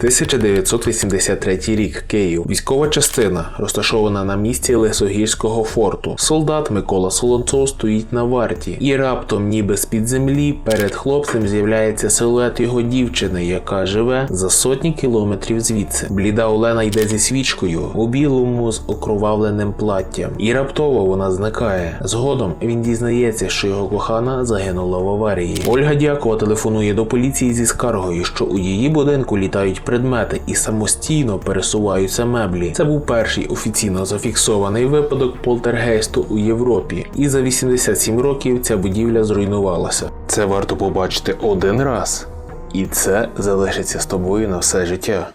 1983 рік Київ. Військова частина розташована на місці Лесогірського форту. Солдат Микола Солонцов стоїть на варті, і раптом, ніби з під землі, перед хлопцем з'являється силует його дівчини, яка живе за сотні кілометрів звідси. Бліда Олена йде зі свічкою у білому з окровавленим платтям, і раптово вона зникає. Згодом він дізнається, що його кохана загинула в аварії. Ольга Дякова телефонує до поліції зі скаргою, що у її будинку літають предмети і самостійно пересуваються меблі. Це був перший офіційно зафіксований випадок полтергейсту у Європі, і за 87 років ця будівля зруйнувалася. Це варто побачити один раз, і це залишиться з тобою на все життя.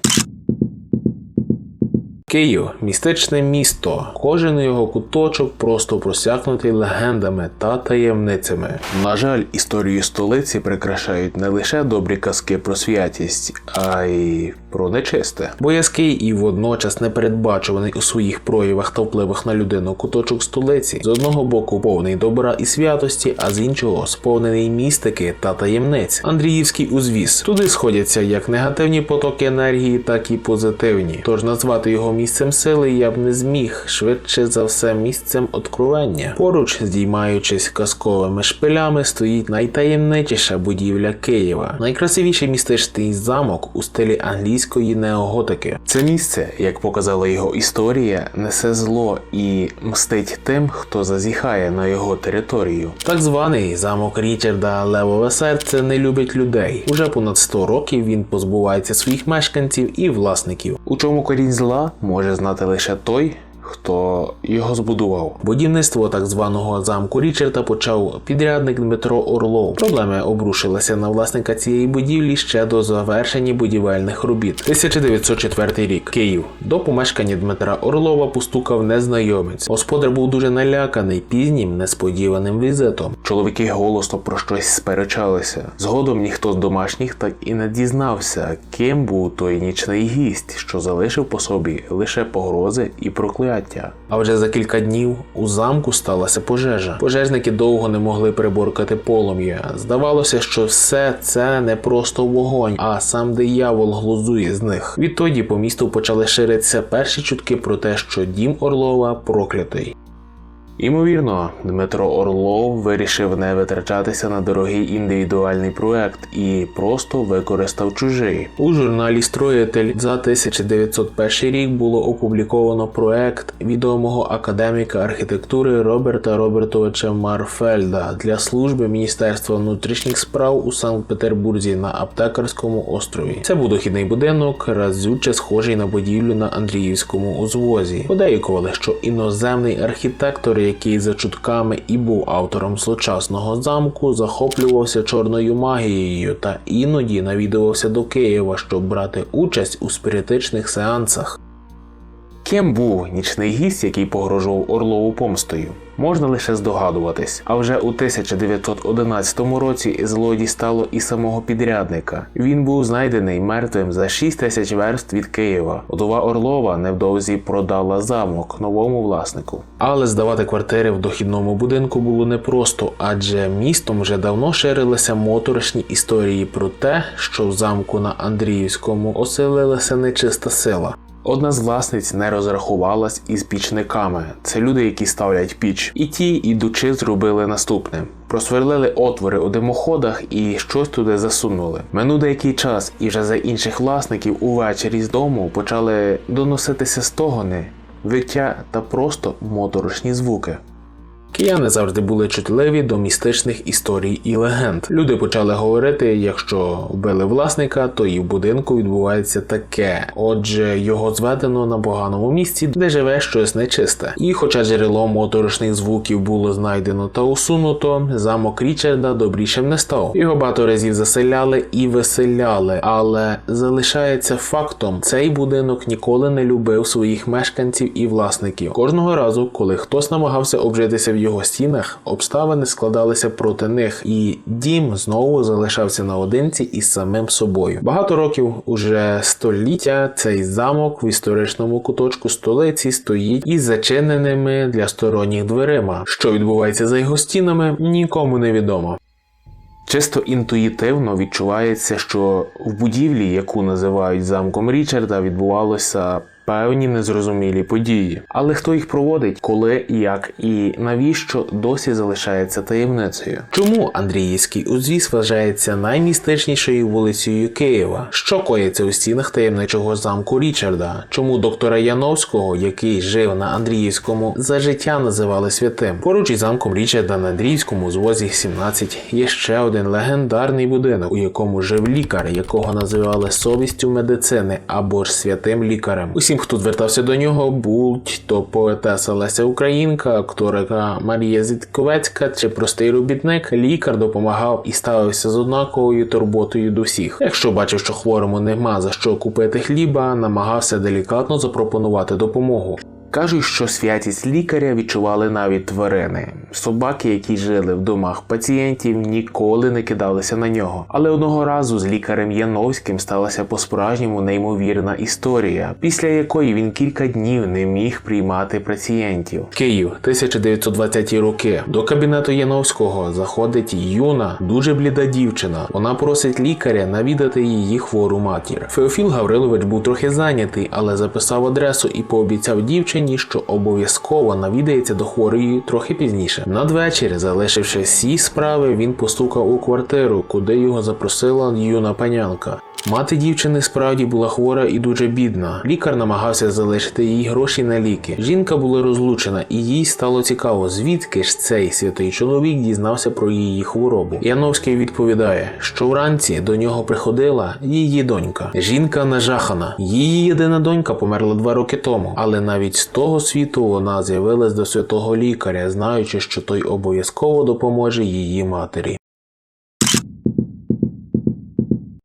Київ містичне місто. Кожен його куточок просто просякнутий легендами та таємницями. На жаль, історію столиці прикрашають не лише добрі казки про святість, а й про нечисте. Боязкий і водночас непередбачуваний у своїх проявах та впливах на людину куточок столиці з одного боку повний добра і святості, а з іншого сповнений містики та таємниць. Андріївський узвіз. Туди сходяться як негативні потоки енергії, так і позитивні. Тож назвати його місцем сили я б не зміг, швидше за все місцем откровення. Поруч, здіймаючись казковими шпилями, стоїть найтаємничіша будівля Києва, найкрасивіший містичний замок у стилі англійської неоготики. Це місце, як показала його історія, несе зло і мстить тим, хто зазіхає на його територію. Так званий замок Річарда Левове серце не любить людей. Уже понад 100 років він позбувається своїх мешканців і власників. У чому корінь зла може знати лише той. Хто його збудував? Будівництво так званого замку Річарда почав підрядник Дмитро Орлов. Проблеми обрушилися на власника цієї будівлі ще до завершення будівельних робіт. 1904 рік. Київ. До помешкання Дмитра Орлова постукав незнайомець. Господар був дуже наляканий пізнім несподіваним візитом. Чоловіки голосно про щось сперечалися. Згодом ніхто з домашніх так і не дізнався, ким був той нічний гість, що залишив по собі лише погрози і прокляття. А вже за кілька днів у замку сталася пожежа. Пожежники довго не могли приборкати полум'я. Здавалося, що все це не просто вогонь, а сам диявол глузує з них. Відтоді по місту почали ширитися перші чутки про те, що дім Орлова проклятий. Імовірно, Дмитро Орлов вирішив не витрачатися на дорогий індивідуальний проект і просто використав чужий. У журналі Строїтель за 1901 рік було опубліковано проект відомого академіка архітектури Роберта Робертовича Марфельда для служби Міністерства внутрішніх справ у Санкт-Петербурзі на Аптекарському острові. Це був дохідний будинок, разюче схожий на будівлю на Андріївському узвозі. Подейкували, що іноземний архітектор який за чутками і був автором злочасного замку, захоплювався чорною магією та іноді навідувався до Києва, щоб брати участь у спіритичних сеансах. Ким був нічний гість, який погрожував Орлову помстою? Можна лише здогадуватись. А вже у 1911 році злодій стало і самого підрядника. Він був знайдений мертвим за 6 тисяч верст від Києва. Удова Орлова невдовзі продала замок новому власнику. Але здавати квартири в дохідному будинку було непросто, адже містом вже давно ширилися моторошні історії про те, що в замку на Андріївському оселилася нечиста сила. Одна з власниць не розрахувалась із пічниками. Це люди, які ставлять піч. І ті, ідучи, зробили наступне: просверлили отвори у димоходах і щось туди засунули. Минув деякий час, і вже за інших власників увечері з дому почали доноситися стогони, виття та просто моторошні звуки. Кияни завжди були чутливі до містичних історій і легенд. Люди почали говорити, якщо вбили власника, то і в будинку відбувається таке. Отже, його зведено на поганому місці, де живе щось нечисте. І хоча джерело моторошних звуків було знайдено та усунуто, замок Річарда добрішим не став. Його багато разів заселяли і виселяли, але залишається фактом, цей будинок ніколи не любив своїх мешканців і власників. Кожного разу, коли хтось намагався обжитися в його стінах обставини складалися проти них, і дім знову залишався наодинці із самим собою. Багато років, уже століття, цей замок в історичному куточку столиці стоїть із зачиненими для сторонніх дверима. Що відбувається за його стінами, нікому не відомо. Чисто інтуїтивно відчувається, що в будівлі, яку називають замком Річарда, відбувалося певні незрозумілі події. Але хто їх проводить, коли, як і навіщо досі залишається таємницею? Чому Андріївський узвіз вважається наймістичнішою вулицею Києва? Що коїться у стінах таємничого замку Річарда? Чому доктора Яновського, який жив на Андріївському, за життя називали святим? Поруч із замком Річарда на Андріївському звозі 17 є ще один легендарний будинок, у якому жив лікар, якого називали совістю медицини або ж святим лікарем. Усім, хто звертався до нього, будь то поетеса Леся Українка, акторика Марія Зітковецька чи простий робітник, лікар допомагав і ставився з однаковою турботою до всіх. Якщо бачив, що хворому нема за що купити хліба, намагався делікатно запропонувати допомогу. Кажуть, що святість лікаря відчували навіть тварини. Собаки, які жили в домах пацієнтів, ніколи не кидалися на нього. Але одного разу з лікарем Яновським сталася по-справжньому неймовірна історія, після якої він кілька днів не міг приймати пацієнтів. Київ, 1920-ті роки. До кабінету Яновського заходить юна, дуже бліда дівчина. Вона просить лікаря навідати її хвору матір. Феофіл Гаврилович був трохи зайнятий, але записав адресу і пообіцяв дівчині, що обов'язково навідається до хворої трохи пізніше. Надвечір, залишивши всі справи, він постукав у квартиру, куди його запросила юна панянка. Мати дівчини справді була хвора і дуже бідна. Лікар намагався залишити їй гроші на ліки. Жінка була розлучена, і їй стало цікаво, звідки ж цей святий чоловік дізнався про її хворобу. Яновський відповідає, що вранці до нього приходила її донька. Жінка нажахана. Її єдина донька померла два роки тому, але навіть того світу вона з'явилась до святого лікаря, знаючи, що той обов'язково допоможе її матері.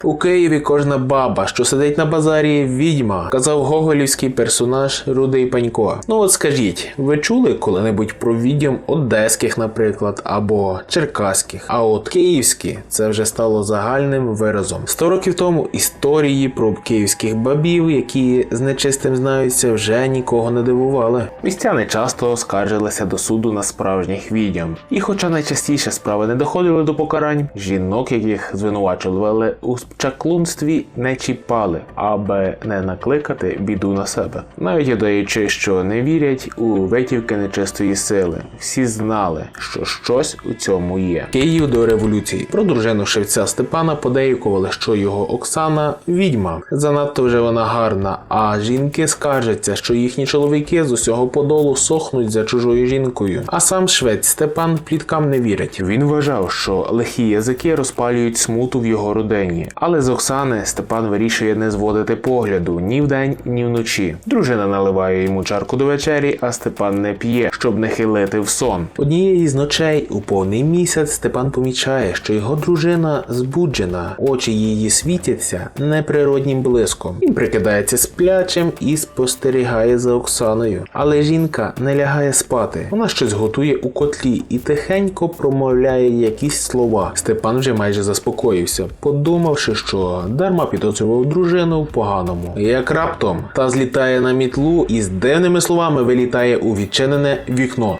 У Києві кожна баба, що сидить на базарі, відьма, казав гоголівський персонаж Рудий Панько. Ну от скажіть, ви чули коли-небудь про відьом одеських, наприклад, або черкаських? А от київські це вже стало загальним виразом. Сто років тому історії про київських бабів, які з нечистим знаються, вже нікого не дивували. Містяни часто скаржилися до суду на справжніх відьом. І хоча найчастіше справи не доходили до покарань, жінок, яких звинувачували у чаклунстві не чіпали, аби не накликати біду на себе. Навіть удаючи, що не вірять у витівки нечистої сили. Всі знали, що щось у цьому є. Київ до революції про дружину шевця Степана подеюкували, що його Оксана відьма. Занадто вже вона гарна. А жінки скаржаться, що їхні чоловіки з усього подолу сохнуть за чужою жінкою. А сам швець Степан пліткам не вірить. Він вважав, що лихі язики розпалюють смуту в його родині. Але з Оксани Степан вирішує не зводити погляду ні вдень, ні вночі. Дружина наливає йому чарку до вечері, а Степан не п'є, щоб не хилити в сон. Однієї з ночей у повний місяць Степан помічає, що його дружина збуджена, очі її світяться неприроднім блиском. Він прикидається сплячим і спостерігає за Оксаною. Але жінка не лягає спати. Вона щось готує у котлі і тихенько промовляє якісь слова. Степан вже майже заспокоївся, подумавши, що дарма підоцював дружину в поганому. Як раптом та злітає на мітлу і з дивними словами вилітає у відчинене вікно.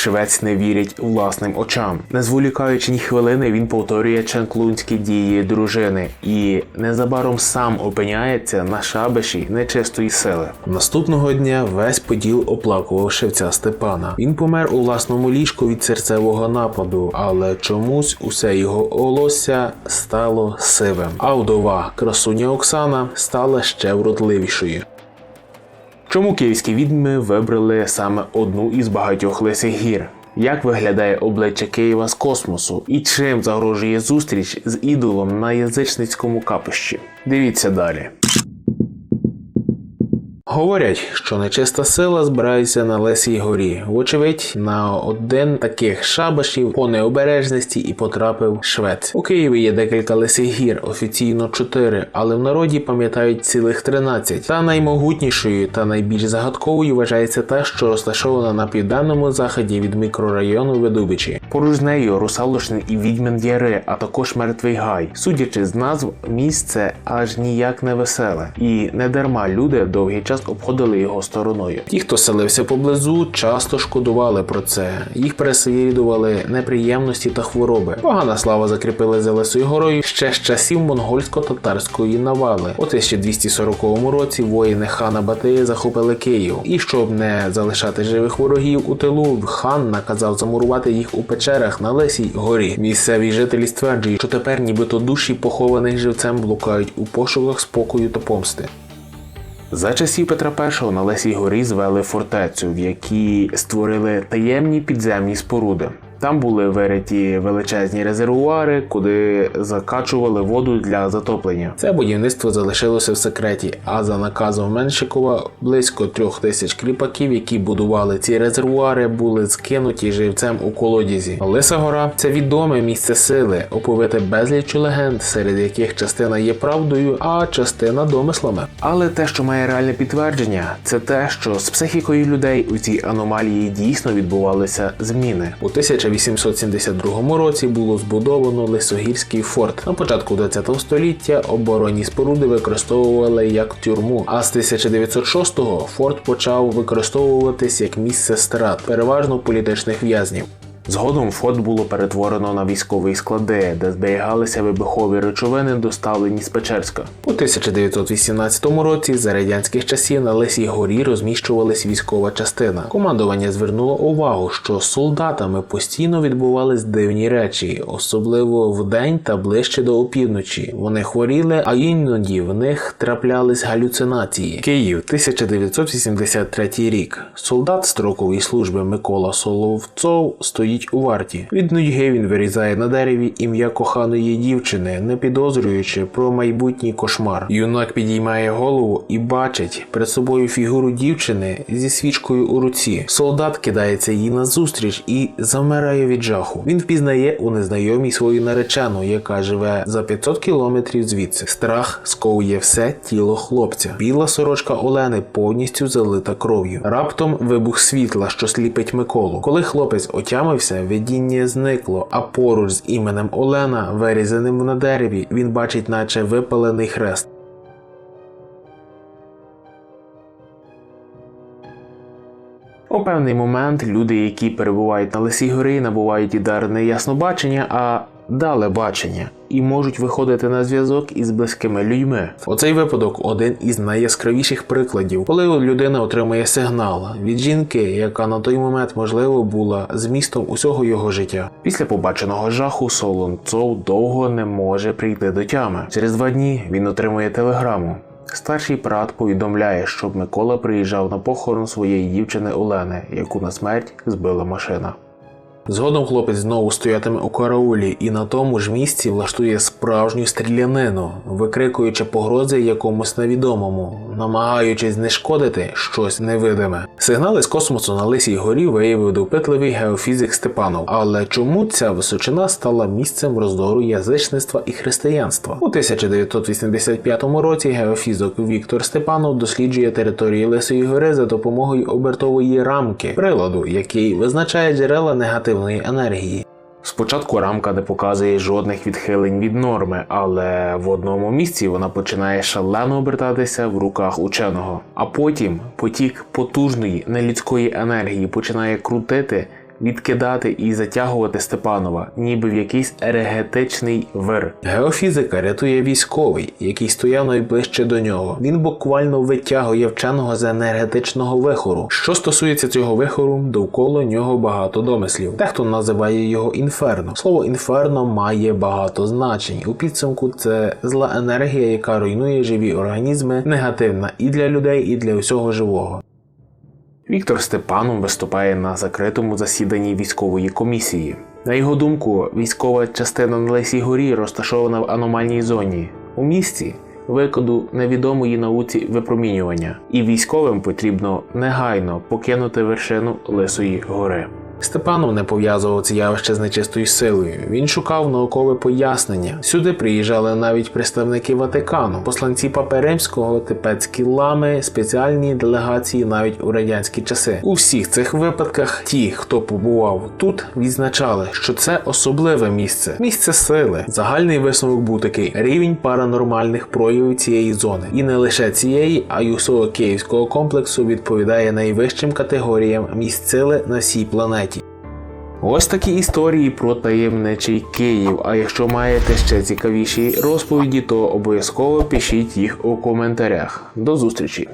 Швець не вірить власним очам. Не зволікаючи ні хвилини, він повторює чанклунські дії дружини і незабаром сам опиняється на шабеші нечистої сили. Наступного дня весь поділ оплакував шевця Степана. Він помер у власному ліжку від серцевого нападу, але чомусь усе його волосся стало сивим. А вдова красуня Оксана стала ще вродливішою. Чому київські відьми вибрали саме одну із багатьох лисих гір? Як виглядає обличчя Києва з космосу і чим загрожує зустріч з ідолом на язичницькому капищі? Дивіться далі. Говорять, що нечиста сила збирається на Лесій горі. Вочевидь, на один таких шабашів по необережності і потрапив швець. У Києві є декілька лисих гір, офіційно чотири, але в народі пам'ятають цілих 13. Та наймогутнішою та найбільш загадковою вважається та, що розташована на південному заході від мікрорайону Ведубичі. Поруч з нею Русалошин і Відьмин Яри, а також Мертвий Гай. Судячи з назв, місце аж ніяк не веселе. І не дарма люди довгий час час обходили його стороною. Ті, хто селився поблизу, часто шкодували про це. Їх переслідували неприємності та хвороби. Погана слава закріпили за Лисою горою ще з часів монгольсько-татарської навали. У 1240 році воїни хана Батия захопили Київ, і щоб не залишати живих ворогів у тилу, хан наказав замурувати їх у печерах на Лисій горі. Місцеві жителі стверджують, що тепер нібито душі похованих живцем блукають у пошуках спокою та помсти. За часів Петра І на Лесій горі звели фортецю, в якій створили таємні підземні споруди. Там були вириті величезні резервуари, куди закачували воду для затоплення. Це будівництво залишилося в секреті, а за наказом Меншикова близько трьох тисяч кріпаків, які будували ці резервуари, були скинуті живцем у колодязі. Лиса гора це відоме місце сили, оповите безліччю легенд, серед яких частина є правдою, а частина домислами. Але те, що має реальне підтвердження, це те, що з психікою людей у цій аномалії дійсно відбувалися зміни. У 1872 році було збудовано Лисогірський форт. На початку 20 століття оборонні споруди використовували як тюрму. А з 1906-го форт почав використовуватись як місце страт, переважно політичних в'язнів. Згодом форт було перетворено на військові склади, де зберігалися вибухові речовини, доставлені з Печерська. У 1918 році за радянських часів на Лисій горі розміщувалась військова частина. Командування звернуло увагу, що з солдатами постійно відбувались дивні речі, особливо вдень та ближче до опівночі. Вони хворіли, а іноді в них траплялись галюцинації. Київ, 1983 рік. Солдат строкової служби Микола Соловцов стоїть у варті. Від нудьги він вирізає на дереві ім'я коханої дівчини, не підозрюючи про майбутній кошмар. Юнак підіймає голову і бачить перед собою фігуру дівчини зі свічкою у руці. Солдат кидається їй назустріч і замирає від жаху. Він впізнає у незнайомій свою наречену, яка живе за 500 кілометрів звідси. Страх сковує все тіло хлопця. Біла сорочка Олени повністю залита кров'ю. Раптом вибух світла, що сліпить Миколу. Коли хлопець отямився, видіння зникло, а поруч з іменем Олена, вирізаним на дереві, він бачить, наче випалений хрест. У певний момент люди, які перебувають на Лисій горі, набувають і дар не яснобачення, а дале бачення, і можуть виходити на зв'язок із близькими людьми. Оцей випадок один із найяскравіших прикладів, коли людина отримує сигнал від жінки, яка на той момент можливо була змістом усього його життя. Після побаченого жаху Солонцов довго не може прийти до тями. Через два дні він отримує телеграму. Старший брат повідомляє, щоб Микола приїжджав на похорон своєї дівчини Олени, яку на смерть збила машина. Згодом хлопець знову стоятиме у караулі і на тому ж місці влаштує справжню стрілянину, викрикуючи погрози якомусь невідомому, намагаючись знешкодити щось невидиме. Сигнали з космосу на Лисій горі виявив допитливий геофізик Степанов. Але чому ця височина стала місцем роздору язичництва і християнства? У 1985 році геофізик Віктор Степанов досліджує території Лисої гори за допомогою обертової рамки, приладу, який визначає джерела негативної енергії. Спочатку рамка не показує жодних відхилень від норми, але в одному місці вона починає шалено обертатися в руках ученого. А потім потік потужної нелюдської енергії починає крутити, відкидати і затягувати Степанова, ніби в якийсь енергетичний вир. Геофізика рятує військовий, який стояв найближче до нього. Він буквально витягує вченого з енергетичного вихору. Що стосується цього вихору, довкола нього багато домислів. Дехто називає його інферно. Слово інферно має багато значень. У підсумку це зла енергія, яка руйнує живі організми, негативна і для людей, і для усього живого. Віктор Степанов виступає на закритому засіданні військової комісії. На його думку, військова частина на Лесій горі розташована в аномальній зоні у місці викиду невідомої науці випромінювання, і військовим потрібно негайно покинути вершину Лисої гори. Степанов не пов'язував це явище з нечистою силою. Він шукав наукове пояснення. Сюди приїжджали навіть представники Ватикану, посланці Папи Римського, тибетські лами, спеціальні делегації навіть у радянські часи. У всіх цих випадках ті, хто побував тут, відзначали, що це особливе місце, місце сили. Загальний висновок був такий: рівень паранормальних проявів цієї зони, і не лише цієї, а й усього київського комплексу відповідає найвищим категоріям місць сили на всій планеті. Ось такі історії про таємничий Київ. А якщо маєте ще цікавіші розповіді, то обов'язково пишіть їх у коментарях. До зустрічі!